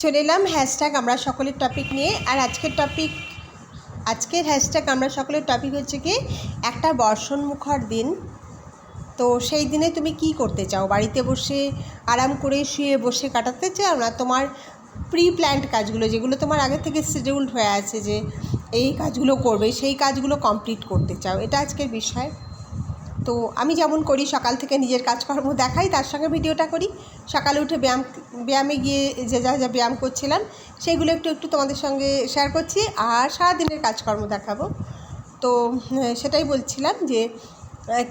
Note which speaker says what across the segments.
Speaker 1: চলে এলাম হ্যাশট্যাগ আমরা সকলের টপিক নিয়ে। আর আজকের টপিক আজকের হ্যাশট্যাগ আমরা সকলের টপিক হচ্ছে কি, একটা বর্ষণ মুখর দিন। তো সেই দিনে তুমি কি করতে চাও? বাড়িতে বসে, আরাম করে শুয়ে বসে কাটাতে চাও না তোমার প্রি প্ল্যান্ড কাজগুলো, যেগুলো তোমার আগে থেকে শিডিউলড হয়ে আছে যে এই কাজগুলো করবে, সেই কাজগুলো কমপ্লিট করতে চাও? এটা আজকের বিষয়। তো আমি যেমন করি, সকাল থেকে নিজের কাজকর্ম দেখাই, তার সঙ্গে ভিডিওটা করি। সকালে উঠে ব্যায়াম, ব্যায়ামে গিয়ে যে যা যা ব্যায়াম করছিলাম, সেগুলো একটু একটু তোমাদের সঙ্গে শেয়ার করছি। আর সারাদিনের কাজকর্ম দেখাবো। তো সেটাই বলছিলাম যে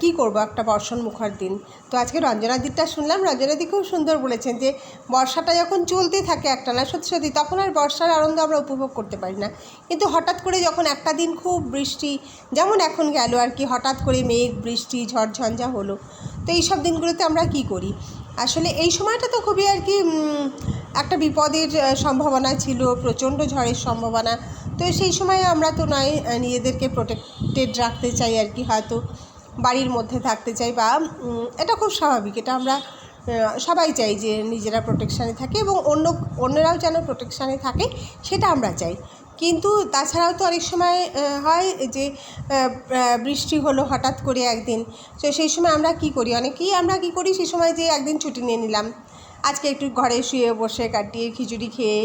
Speaker 1: কী করব একটা বর্ষণ মুখর দিন তো আজকে রঞ্জনা রঞ্জনাদিরটা শুনলাম রঞ্জনাদি খুব সুন্দর বলেছেন যে, বর্ষাটা যখন চলতে থাকে একটা না, সত্যি সত্যি তখন আর বর্ষার আনন্দ আমরা উপভোগ করতে পারি না। কিন্তু হঠাৎ করে যখন একটা দিন খুব বৃষ্টি, যেমন এখন গেল আর কি, হঠাৎ করে মেঘ, বৃষ্টি ঝড়ঝঞ্ঝা হলো, তো এই সব দিনগুলোতে আমরা কি করি? আসলে এই সময়টা তো খুবই আর কি একটা বিপদের সম্ভাবনা ছিল, প্রচণ্ড ঝড়ের সম্ভাবনা। তো সেই সময় আমরা তো নয় নিজেদেরকে প্রোটেক্টেড রাখতে চাই আর কি, হয়তো। বাড়ির মধ্যে থাকতে চাই বা এটা খুব স্বাভাবিক। এটা আমরা সবাই চাই যে নিজেরা প্রোটেকশানে থাকে এবং অন্য, অন্যরাও যেন প্রোটেকশানে থাকে, সেটা আমরা চাই। কিন্তু তাছাড়াও তো অনেক সময় হয় যে বৃষ্টি হলো হঠাৎ করে একদিন, তো সেই সময় আমরা কি করি? অনেকেই আমরা কি করি? সেই সময় যে একদিন ছুটি নিয়ে নিলাম। আজকে একটু ঘরে শুয়ে বসে কাটিয়ে খিচুড়ি খেয়ে,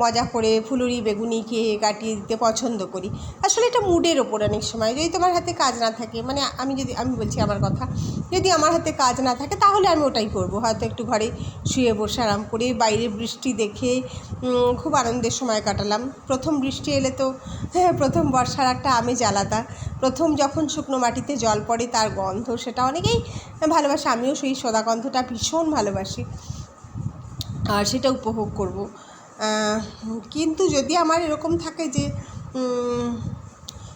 Speaker 1: মজা করে ফুলুরি, বেগুনি খেয়ে কাটিয়ে দিতে পছন্দ করি। আসলে এটা মুডের ওপর অনেক সময়। যদি তোমার হাতে কাজ না থাকে মানে আমি যদি, আমি বলছি আমার কথা, যদি আমার হাতে কাজ না থাকে তাহলে আমি ওটাই করব। হয়তো একটু ঘরে শুয়ে বসে আরাম করে বাইরে বৃষ্টি দেখে খুব আনন্দের সময় কাটালাম। প্রথম বৃষ্টি এলে তো হ্যাঁ প্রথম বর্ষার একটা আমেজ আলাদা। প্রথম যখন শুকনো মাটিতে জল পড়ে তার গন্ধ, সেটা অনেকেই ভালোবাসে। আমিও সেই সোদা গন্ধটা ভীষণ ভালোবাসি। আর সেটা উপভোগ করব। কিন্তু যদি আমার এরকম থাকে যে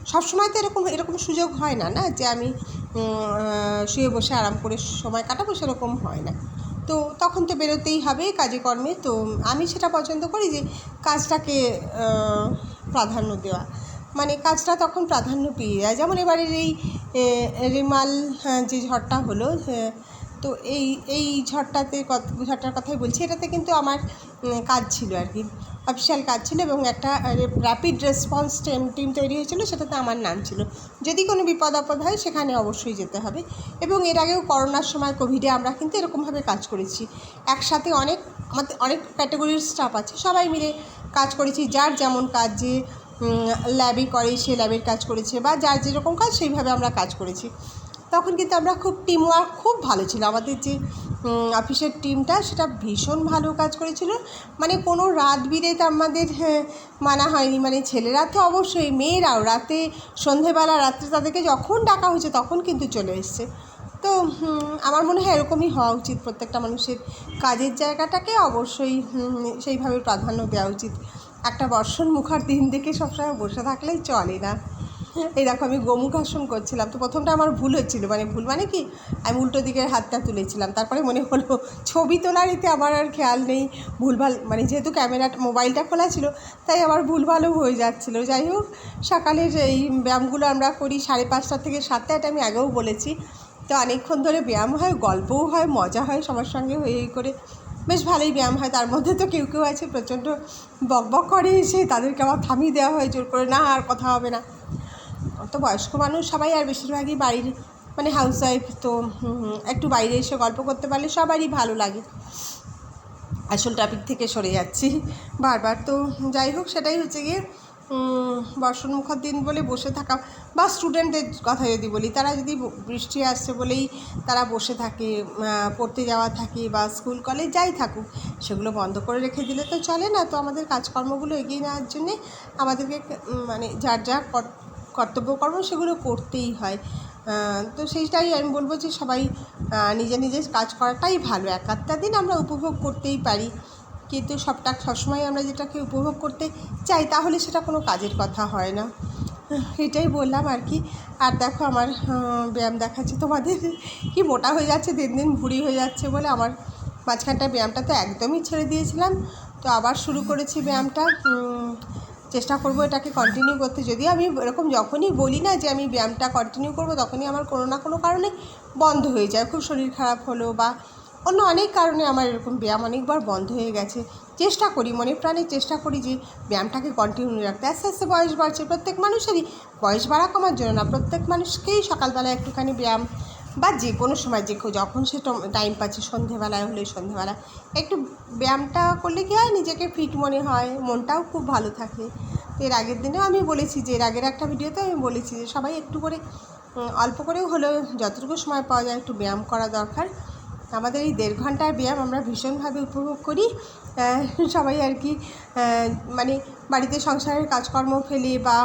Speaker 1: সবসময় তো এরকম এরকম সুযোগ হয় না না? যে আমি শুয়ে বসে আরাম করে সময় কাটাবো সেরকম হয় না। তো তখন তো বেরোতেই হবে কাজে কর্মে। তো আমি সেটা পছন্দ করি যে কাজটাকে প্রাধান্য দেওয়া। মানে কাজটা তখন প্রাধান্য পেয়ে যায়। যেমন এবারের এই রেমাল হ্যাঁ, যে ঝড়টা হলো হ্যাঁ, তো এই এই ঝড়টাতে ঝড়টার কথাই বলছি। এটাতে কিন্তু আমার কাজ ছিল আর কি। অফিসিয়াল কাজ ছিল এবং একটা র্যাপিড রেসপন্স টিম টিম তৈরি হয়েছিল, সেটাতে আমার নাম ছিল। যদি কোনো বিপদ আপদ হয়, সেখানে অবশ্যই যেতে হবে। এবং এর আগেও করোনার সময় কোভিডে আমরা কিন্তু এরকমভাবে কাজ করেছি। একসাথে অনেক, আমাদের অনেক ক্যাটাগরির স্টাফ আছে, সবাই মিলে কাজ করেছি। যার যেমন কাজ যে ল্যাবে করে, সে ল্যাবের কাজ করেছে, বা যার যেরকম কাজ, সেইভাবে আমরা কাজ করেছি। তখন কিন্তু আমরা খুব টিম ওয়ার্ক খুব ভালো ছিল। আমাদের যে অফিসের টিমটা সেটা ভীষণ ভালো কাজ করেছিল। মানে কোনো রাত বিরেত আমাদের হ্যাঁ, মানা হয়নি। মানে ছেলেরা তো অবশ্যই মেয়েরাও রাতে সন্ধেবেলা রাত্রে তাদেরকে যখন ডাকা হয়েছে তখন কিন্তু চলে এসছে। তো আমার মনে হয় এরকমই হওয়া উচিত প্রত্যেকটা মানুষের কাজের জায়গাটাকে। অবশ্যই সেইভাবে প্রাধান্য দেওয়া উচিত। একটা বর্ষণ মুখার দিন দেখে সবসময় বসে থাকলেই চলে না। এই দেখো, আমি গোমুখাসন করছিলাম। তো প্রথমটা আমার ভুল হচ্ছিল মানে ভুল মানে কি? আমি উল্টো দিকের হাতটা তুলেছিলাম, তারপরে মনে হলো ছবি তোলার এতে আমার আর খেয়াল নেই। ভুলভাল মানে যেহেতু ক্যামেরা, মোবাইলটা খোলা ছিল, তাই আমার ভুলভালও হয়ে যাচ্ছিল। যাই হোক, সকালের এই ব্যায়ামগুলো আমরা করি সাড়ে পাঁচটা থেকে সাতটা এটা আমি আগেও বলেছি। তো অনেকক্ষণ ধরে ব্যায়াম হয়, গল্পও হয়, মজা হয় সবার সঙ্গে হয়ে করে। বেশ ভালোই ব্যায়াম হয়, তার মধ্যে তো কেউ কেউ আছে, প্রচণ্ড বকবক করে এসে তাদেরকে আবার থামিয়ে দেওয়া হয়, জোর করে, না, আর কথা হবে না। তো বয়স্ক মানুষ সবাই আর বেশিরভাগই বাড়ির মানে হাউস ওয়াইফ তো একটু বাইরে এসে গল্প করতে পারলে সবারই ভালো লাগে। আসল টপিক থেকে সরে যাচ্ছি। বারবার তো যাই হোক সেটাই হচ্ছে গিয়ে উম, বর্ষণ মুখর দিন বলে বসে থাকা বা স্টুডেন্টদের কথা যদি বলি তারা যদি বৃষ্টি আসছে বলেই তারা বসে থাকে পড়তে যাওয়া থাকে বা স্কুল কলেজ যাই থাকুক সেগুলো বন্ধ করে রেখে দিলে তো চলে না। তো আমাদের কাজকর্মগুলো এগিয়ে নেওয়ার জন্যে আমাদেরকে মানে যার যা কর্তব্যকর্ম সেগুলো করতেই হয়। তো সেইটাই আমি বলব যে সবাই নিজে নিজের কাজ করাটাই ভালো। এক আধটা দিন আমরা উপভোগ করতেই পারি। কিন্তু সবটা সবসময় আমরা যেটাকে উপভোগ করতে চাই, তাহলে সেটা কোনো কাজের কথা হয় না। এটাই বললাম আর কি। আর দেখো আমার ব্যায়াম দেখাচ্ছে তোমাদের। কি মোটা হয়ে যাচ্ছে, দিন দিন ভুঁড়ি হয়ে যাচ্ছে বলে আমার মাঝখানটা ব্যায়ামটা তো একদমই ছেড়ে দিয়েছিলাম। তো আবার শুরু করেছি ব্যায়ামটা। চেষ্টা করব এটাকে কন্টিনিউ করতে। যদি আমি এরকম যখনই বলি না যে আমি ব্যায়ামটা কন্টিনিউ করব, তখনই আমার কোনো না কোনো কারণে বন্ধ হয়ে যায়। খুব শরীর খারাপ হলো বা অন্য অনেক কারণে আমার এরকম ব্যায়াম অনেকবার বন্ধ হয়ে গেছে। চেষ্টা করি, মনে প্রাণে চেষ্টা করি যে ব্যায়ামটাকে কন্টিনিউ রাখতে। আস্তে আস্তে বয়স বাড়ছে, প্রত্যেক মানুষেরই বয়স বাড়া কমার জন্য না, প্রত্যেক মানুষকেই সকালবেলা একটুখানি ব্যায়াম বা যে কোনো সময় যে যখন সে টাইম পাচ্ছে, সন্ধেবেলায় হলে সন্ধেবেলা, একটু ব্যায়ামটা করলে কী হয়? নিজেকে ফিট মনে হয়, মনটাও খুব ভালো থাকে। এর আগের দিনেও আমি বলেছি যে, এর আগের একটা ভিডিওতে আমি বলেছি যে, সবাই একটু করে অল্প করেও হলেও যতটুকু সময় পাওয়া যায় একটু ব্যায়াম করা দরকার। আমাদের এই দেড় ঘণ্টার ব্যায়াম আমরা ভীষণভাবে উপভোগ করি। সবাই আর কি মানে বাড়িতে সংসারের কাজকর্ম ফেলে বা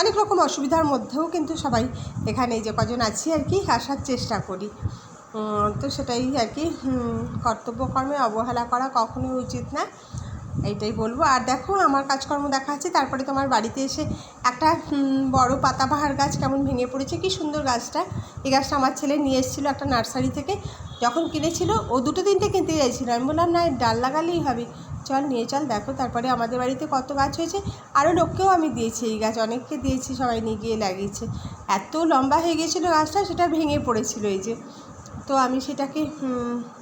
Speaker 1: অনেক রকম অসুবিধার মধ্যেও কিন্তু সবাই এখানে যে কজন আছি আর কি আসার চেষ্টা করি। তো সেটাই আর কি হুম, কর্তব্য কর্মে অবহেলা করা কখনোই উচিত না এইটাই বলব। আর দেখো আমার কাজকর্ম দেখা আছে তারপরে তোমার বাড়িতে এসে একটা বড় পাতাবাহার গাছ কেমন ভেঙে পড়েছে কি সুন্দর গাছটা। এই গাছটা আমার ছেলে নিয়ে এসেছিল একটা নার্সারি থেকে যখন কিনেছিল ও দুটো তিনটে কিনতে চাইছিল। আমি বললাম না ডাল লাগালেই হবে। চল, নিয়ে চল। দেখো, তারপরে আমাদের বাড়িতে কত গাছ হয়েছে। আরও লোককেও আমি দিয়েছি এই গাছ, অনেককে দিয়েছি, সবাই নিয়ে গিয়ে লাগিয়েছে। এত লম্বা হয়ে গেছিল গাছটা, সেটা ভেঙে পড়েছিল এই যে। তো আমি সেটাকে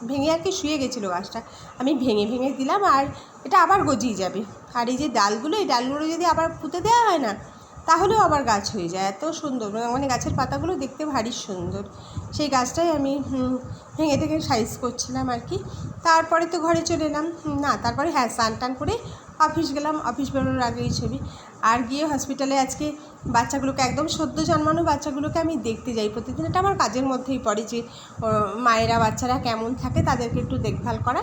Speaker 1: ভেঙে আর কি শুয়ে গেছিল গাছটা। আমি ভেঙে ভেঙে দিলাম আর এটা আবার গজিয়ে যাবে। আর এই যে ডালগুলো, এই ডালগুলো যদি আবার পুঁতে দেওয়া হয় না তাহলেও আবার গাছ হয়ে যায়। এত সুন্দর। মানে গাছের পাতাগুলো দেখতে ভারী সুন্দর। সেই গাছটাই আমি ভেঙে থেকে সাইজ করছিলাম আর কি। তারপরে তো ঘরে চলে এলাম। না, তারপরে হ্যাঁ স্নান টান করে অফিস গেলাম। অফিস বেরোনোর আগেই ছবি। আর গিয়ে হসপিটালে আজকে বাচ্চাগুলোকে একদম সদ্য জন্মানো বাচ্চাগুলোকে আমি দেখতে যাই প্রতিদিন। এটা আমার কাজের মধ্যেই পড়ে যে মায়েরা, বাচ্চারা কেমন থাকে তাদেরকে একটু দেখভাল করা।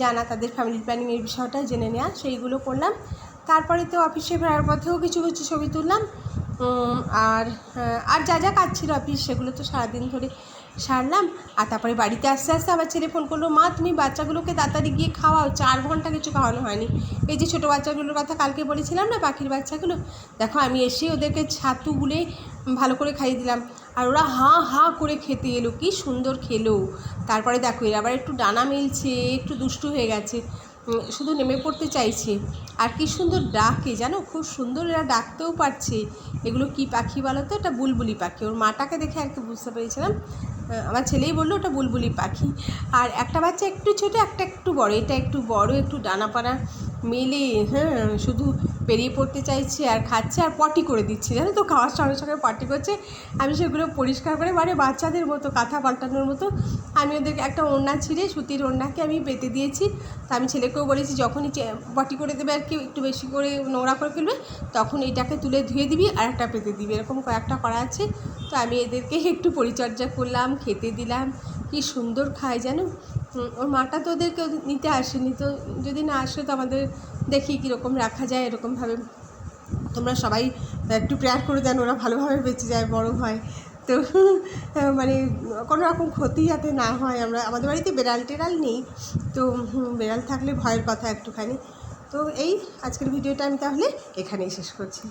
Speaker 1: জানা তাদের ফ্যামিলি প্ল্যানিংয়ের বিষয়টা জেনে নেওয়া সেইগুলো করলাম। তারপরে তো অফিসে ফেরার পথেও কিছু কিছু ছবি তুললাম। আর আর যা যা কাজ ছিল অফিস সেগুলো তো সারাদিন ধরে সারলাম। আর তারপরে বাড়িতে আসতে আসতে আবার ছেলে ফোন করল, মা, তুমি বাচ্চাগুলোকে তাড়াতাড়ি গিয়ে খাওয়াও, চার ঘণ্টা কিছু খাওয়ানো হয়নি। এই যে ছোটো বাচ্চাগুলোর কথা কালকে বলেছিলাম না, পাখির বাচ্চাগুলো? দেখো, আমি এসে ওদেরকে ছাতু গুলে ভালো করে খাইয়ে দিলাম। আর ওরা হাঁ হাঁ করে খেতে এলো, কি সুন্দর খেলো। তারপরে দেখো, এর আবার একটু ডানা মিলছে, একটু দুষ্টু হয়ে গেছে। শুধু নেমে পড়তে চাইছে। আর কি সুন্দর ডাকে, জানো? খুব সুন্দর এরা ডাকতেও পারছে। এগুলো কি পাখি বলো তো এটা বুলবুলি পাখি। ওর মাটাকে দেখে আর কি বুঝতে পেরেছিলাম। আমার ছেলেই বলল, ওটা বুলবুলি পাখি। আর একটা বাচ্চা একটু ছোটো, একটা একটু বড়। এটা একটু বড়, একটু ডানাপানা মেলে হ্যাঁ শুধু পেরিয়ে পড়তে চাইছে আর খাচ্ছে আর পটি করে দিচ্ছে। জানো তো, খাওয়ার সঙ্গে সঙ্গে পটি করছে। আমি সেগুলো পরিষ্কার করে মানে বাচ্চাদের মতো, কাঁথা পাল্টানোর মতো। আমি ওদেরকে একটা ওড়না ছিঁড়ে, সুতির ওড়নাকে আমি পেতে দিয়েছি। তা আমি ছেলেকেও বলেছি, যখনই পটি করে দেবে আর কি, একটু বেশি করে নোংরা করে ফেলবে, তখন এইটাকে তুলে ধুয়ে দিবি আর একটা পেতে দিবি। এরকম কয়েকটা করা আছে। তো আমি এদেরকে একটু পরিচর্যা করলাম, খেতে দিলাম। কি সুন্দর খায় জানো? ওর মাটা তো ওদেরকে নিতে আসেনি, তো যদি না আসে তো আমাদের দেখি কীরকম রাখা যায়, এরকমভাবে তোমরা সবাই একটু প্রেয়ার করে দেন, ওরা ভালোভাবে বেঁচে যায়, বড় হয়। তো মানে কোনো রকম ক্ষতি যাতে না হয়, আমরা আমাদের বাড়িতে বেড়াল টেড়াল নেই, তো বেড়াল থাকলে ভয়ের কথা একটুখানি। তো এই আজকের ভিডিওটা আমি তাহলে এখানেই শেষ করছি।